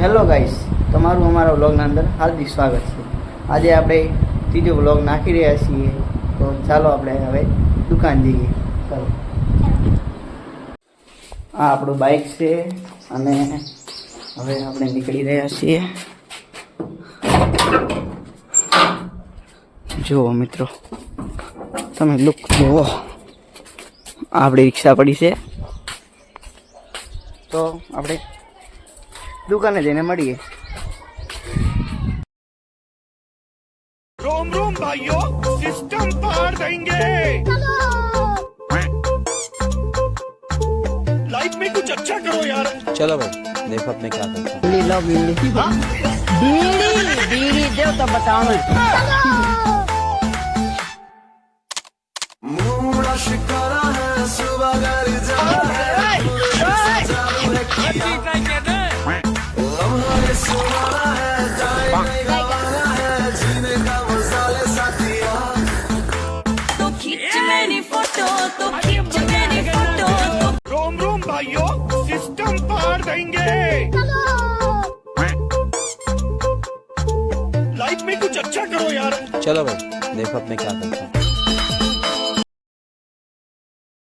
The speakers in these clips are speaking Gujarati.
હેલો ગાઈસ, તમારું અમારા વ્લોગના અંદર હાર્દિક સ્વાગત છે. આજે આપણે ત્રીજો વ્લોગ નાખી રહ્યા છીએ, તો ચાલો આપણે હવે દુકાન જઈએ. ચાલો. આ આપણું બાઇક છે અને હવે આપણે નીકળી રહ્યા છીએ. જુઓ મિત્રો, તમે લુક જુઓ. આપણી રિક્ષા પડી છે. તો આપણે દુકાને જઈને મળીએ रोम रोम भाइयों सिस्टम पार देंगे लाइफ में कुछ अच्छा करो यार चलो भाई देखो अब मैं क्या करता हूँ બીડી લો બીડી બીડી બીડી દેવ તો બતાવો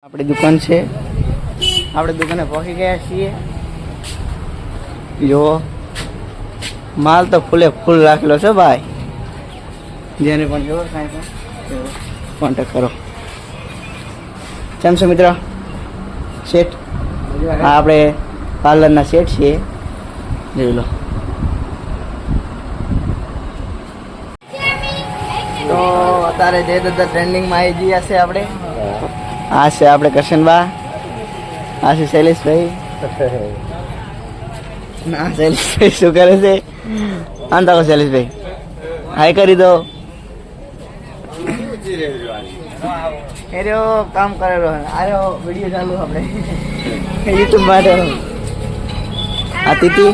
આપણી દુકાન છે. આપણે દુકાને પહોંચી ગયા છીએ. જો, માલ તો ફૂલે ફૂલ રાખેલો છે ભાઈ. જેને પણ જોવો કાંઈ પણ કોન્ટેક કરો. કેમ છો મિત્ર? આ આપણે પાર્લરના શેઠ છીએ. જોઈ લો. અત્યારે જે દાદા ટ્રેન્ડિંગમાં આવી ગયા છે આપણે. આ છે આપણે કરશનબા આ છે શૈલેષભાઈ. ના. શૈલેષભાઈ શું કરે છે? આંતા શૈલેષભાઈ. હાય કરી દો. એ કામ કરેલો આર્યો વીડિયો ચાલુ આપણે. યુટ્યુબ માટે. આ તીતી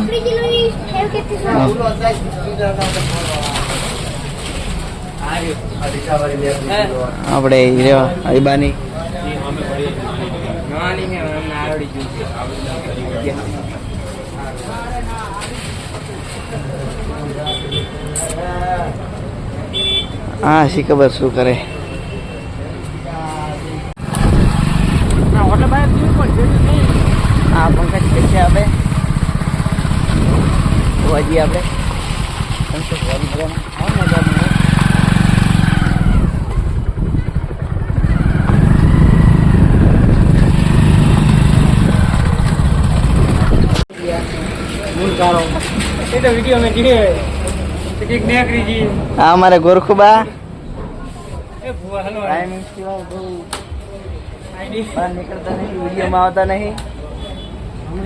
આપણે રેવા અરીબાની. હા શી ખબર શું કરે? હા પંકજ છે આપણે. હજી આપણે. પંકજ વાળી મજામાં આવો ને મજામાં. આ અમારે ગોરખુબા. ટાઈમિંગ સિવાય બહુ બહાર નીકળતા નહીં વિડીયોમાં આવતા નહીં.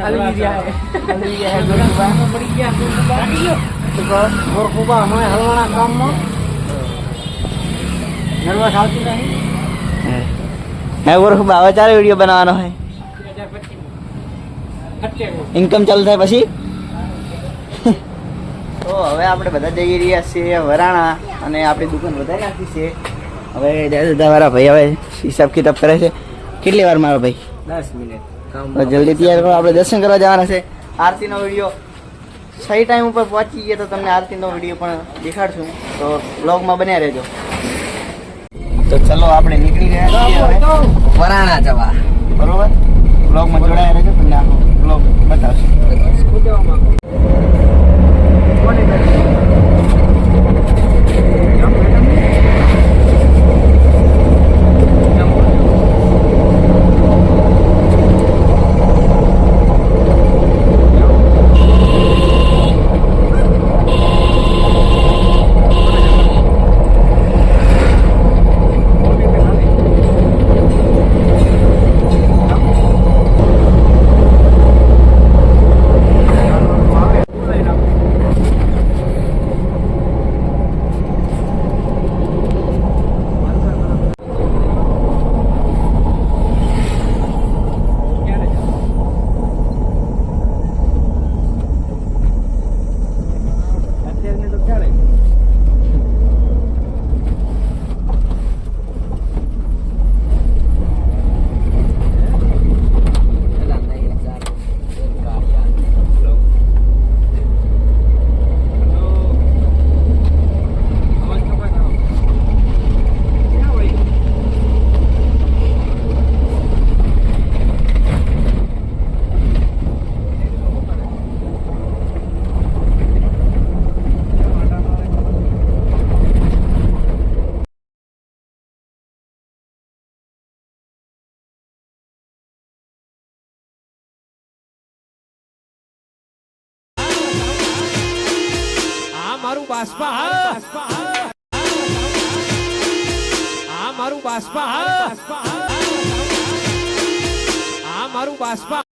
હલવી ગયા. હે. કામમાં ગયા હે ગોરખુબા. શું કહો? હે. હે ગોરખુબા હવે ચારે વીડિયો બનાવવાનો હોય ઇન્કમ ચાલુ થાય પછી? તો હવે આપણે બધા જઈ રહ્યા છીએ વરાણા અને આપણી દુકાન વધારી નાખી છે. હવે દાદા વાળા ભાઈ હવે હિસાબ કિતાબ કરે છે. કેટલી વાર મારો ભાઈ? દસ મિનિટ. તો જલ્દી તૈયાર કરો આપણે દર્શન કરવા જવાના છે. આરતીનો વીડિયો સહી ટાઈમ ઉપર પહોંચી ગયા તો તમને આરતીનો વીડિયો પણ દેખાડશું. તો બ્લોગમાં બન્યા રહેજો. તો ચલો આપણે નીકળી ગયા છીએ વરાણા જવા. બરોબર? બ્લોગમાં જોડાયા રહેજો તમને આખો બ્લોગ બતાવશું. મારું બાસ્પા હા. મારું બાસ્પા હા. મારું બાસ્પા